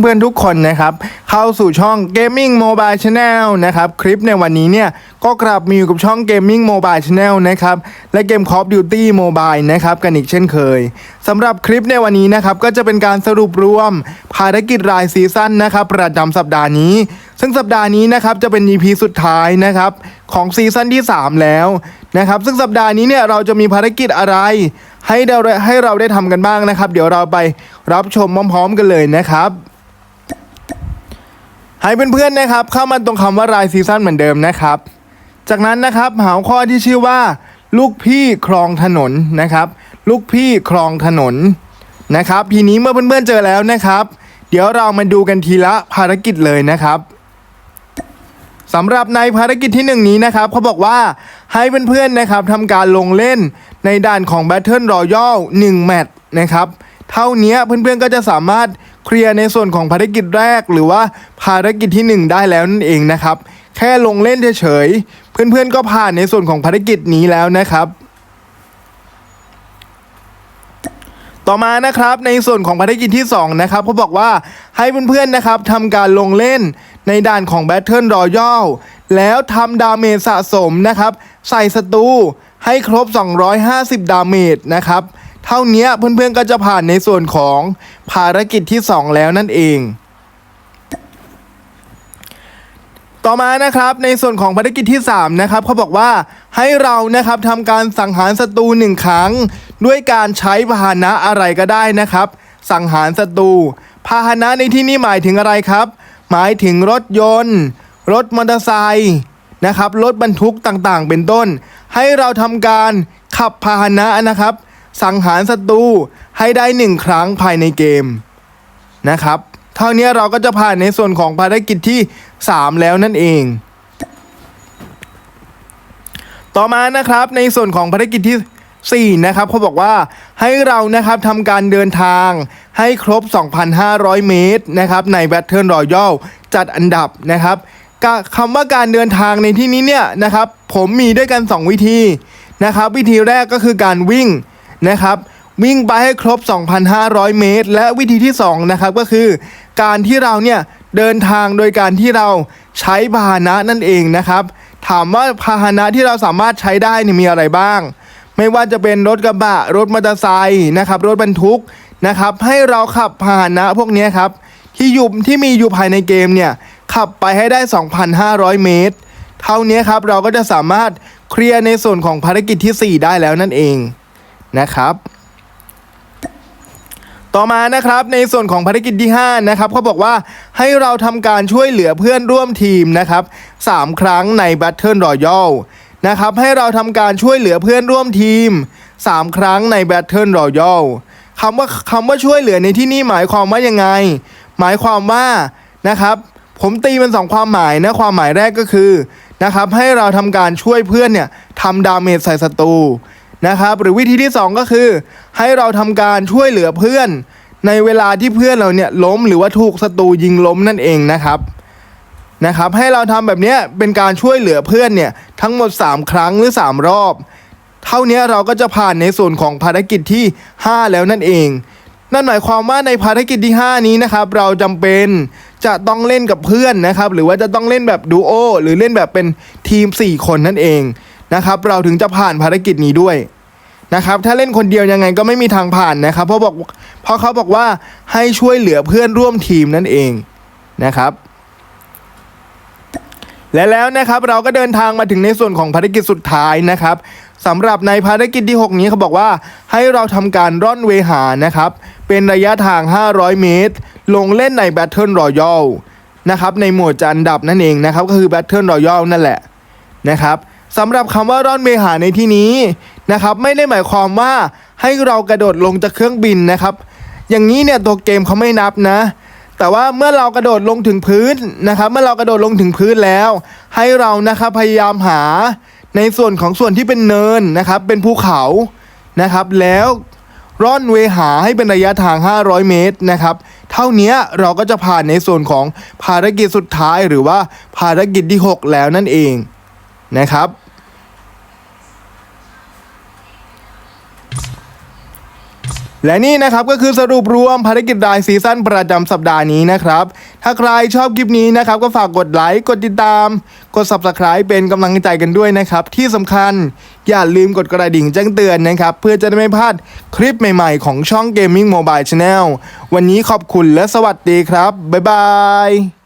เพื่อนๆทุกคนนะครับ เข้าสู่ช่อง Gaming Mobile Channel นะครับ คลิปในวันนี้เนี่ยก็กลับมาอยู่กับช่อง Gaming Mobile Channel นะครับ และเกม Call of Duty Mobile นะครับ กันอีกเช่นเคยสำหรับคลิปในวันนี้นะครับ ก็จะเป็นการสรุปรวม ภารกิจรายซีซั่นนะครับ ประจำสัปดาห์นี้ ซึ่งสัปดาห์นี้นะครับจะเป็น EP สุดท้ายนะครับของซีซั่นที่ 3 แล้วนะครับซึ่งสัปดาห์นี้เนี่ยเราจะมีภารกิจอะไร ให้เราให้เราได้ทำกันบ้างนะครับ เดี๋ยวเราไปรับชมพร้อมๆกันเลยนะครับ ให้เพื่อนๆนะครับ เข้ามาตรงคำว่ารายซีซั่นเหมือนเดิมนะครับ จากนั้นนะครับหาข้อที่ชื่อว่า ลูกพี่คลองถนนนะครับ ลูกพี่คลองถนนนะครับ ทีนี้เมื่อเพื่อนๆเจอแล้วนะครับ เดี๋ยวเรามาดูกันทีละภารกิจเลยนะครับสำหรับในภารกิจที่หนึ่งนี้นะครับเขาบอกว่าให้เพื่อนๆนะครับทำการลงเล่นในด่านของ Battle Royale 1 แมตช์นะครับ เท่านี้เพื่อนๆก็จะสามารถ เคลียร์ในส่วนของภารกิจแรก หรือว่าภารกิจที่ 1 ได้แล้วนั่นเองนะครับ แค่ลงเล่นเฉยๆ เพื่อนๆก็ผ่านในส่วนของภารกิจนี้แล้วนะครับต่อมานะครับในส่วนของภารกิจที่2นะครับเขาบอกว่าให้เพื่อนๆนะครับทำการลงเล่นในด่านของ Battle Royale แล้วทำดาเมจสะสมนะครับ ใส่ศัตรูให้ครบ 250 ดาเมจนะครับ เท่านี้เพื่อนๆก็จะผ่านในส่วนของภารกิจที่ 2 แล้วนั่นเอง ต่อมานะครับในส่วนของภารกิจที่ 3 นะครับเขาบอกว่าให้เรานะครับทำการสังหารศัตรูหนึ่งครั้ง ด้วยการใช้พาหนะอะไรก็ได้นะครับ สังหารศัตรูพาหนะในที่นี้หมายถึงอะไรครับ หมายถึงรถยนต์ รถมอเตอร์ไซค์นะครับรถบรรทุกต่างๆ เป็นต้น ให้เราทำการขับพาหนะนะครับ สังหารศัตรูให้ได้หนึ่งครั้งภายในเกมนะครับเท่านี้เราก็จะผ่านในส่วนของภารกิจที่ 3 แล้วนั่นเอง ต่อมานะครับในส่วนของภารกิจที่ 4 นะครับเขาบอกว่าให้เรานะครับทำการเดินทางให้ครบ 2,500 เมตรนะครับใน Battle Royale จัดอันดับนะครับคำว่าการเดินทางในที่นี้เนี่ยนะครับผมมีด้วยกัน 2 วิธีนะครับ วิธีแรกก็คือการวิ่ง นะครับวิ่งไปให้ครบ 2,500 เมตร และวิธีที่2นะครับก็คือ การที่เราเนี่ยเดินทางโดยการที่เราใช้พาหนะนั่นเองนะครับ ถามว่าพาหนะที่เราสามารถใช้ได้เนี่ยมีอะไรบ้าง ไม่ว่าจะเป็นรถกระบะ รถมอเตอร์ไซค์นะครับรถบรรทุกนะครับ ให้เราขับพาหนะพวกนี้ครับที่อยู่ที่มีอยู่ภายในเกมเนี่ยขับไปให้ได้ 2,500 เมตร เท่านี้ครับเราก็จะสามารถเคลียร์ในส่วนของภารกิจที่ 4 ได้แล้วนั่นเอง นะครับ ต่อมานะครับในส่วนของภารกิจที่5นะครับเขาบอกว่าให้เราทำการช่วยเหลือเพื่อนร่วมทีมนะครับ3ครั้งใน Battle Royale นะครับให้เราทำการช่วยเหลือเพื่อนร่วมทีม 3 ครั้งใน Battle Royale คำว่าคำว่าช่วยเหลือในที่นี้หมายความว่ายังไง หมายความว่านะครับ ผมตีเป็นสองความหมายนะความหมายแรกก็คือนะครับให้เราทำการช่วยเพื่อนเนี่ยทำดาเมจใส่ศัตรู นะครับ หรือวิธีที่ 2 ก็คือ ให้เราทำการช่วยเหลือเพื่อน ในเวลาที่เพื่อนเราเนี่ยล้มหรือว่าถูกศัตรูยิงล้มนั่นเองนะครับนะครับ ให้เราทำแบบเนี้ยเป็นการช่วยเหลือเพื่อนเนี่ยทั้งหมด 3 ครั้งหรือ 3 รอบ เท่านี้เราก็จะผ่านในส่วนของภารกิจที่ 5 แล้วนั่นเอง นั่นหมายความว่าในภารกิจที่ 5 นี้นะครับ เราจำเป็นจะต้องเล่นกับเพื่อนนะครับ หรือว่าจะต้องเล่นแบบดูโอหรือเล่นแบบเป็นทีม 4 คนนั่นเอง นะครับ เราถึงจะผ่านภารกิจนี้ด้วยนะครับ ถ้าเล่นคนเดียวยังไงก็ไม่มีทางผ่านนะครับ เพราะบอกเพราะเขาบอกว่าให้ช่วยเหลือเพื่อนร่วมทีมนั่นเองนะครับ และแล้วนะครับเราก็เดินทางมาถึงในส่วนของภารกิจสุดท้ายนะครับสำหรับในภารกิจที่ 6 นี้เขาบอกว่าให้เราทำการร่อนเวหานะครับ เป็นระยะทาง 500 เมตร ลงเล่นใน Battle Royale นะครับในหมวดจันดับนั่นเองนะครับ ก็คือ Battle Royale นั่นแหละนะครับ สำหรับคำว่าร่อนเวหาในที่นี้นะครับไม่ได้หมายความว่าให้เรากระโดดลงจากเครื่องบินนะครับ อย่างนี้เนี่ยตัวเกมเขาไม่นับนะ แต่ว่าเมื่อเรากระโดดลงถึงพื้นนะครับ เมื่อเรากระโดดลงถึงพื้นแล้ว ให้เรานะครับพยายามหาในส่วนของส่วนที่เป็นเนินนะครับ เป็นภูเขานะครับ แล้วร่อนเวหาให้เป็นระยะทาง 500 เมตรนะครับ เท่านี้เราก็จะผ่านในส่วนของภารกิจสุดท้ายหรือว่าภารกิจที่ 6 แล้วนั่นเอง นะครับ และนี่นะครับก็คือสรุปรวมภารกิจรายซีซั่นประจำสัปดาห์นี้นะครับ ถ้าใครชอบคลิปนี้นะครับ ก็ฝากกดไลค์กดติดตาม กด subscribe เป็นกำลังใจกันด้วยนะครับ ที่สำคัญอย่าลืมกดกระดิ่งแจ้งเตือนนะครับ เพื่อจะได้ไม่พลาดคลิปใหม่ๆ ของช่อง Gaming Mobile Channel วันนี้ขอบคุณและสวัสดีครับบ๊ายบาย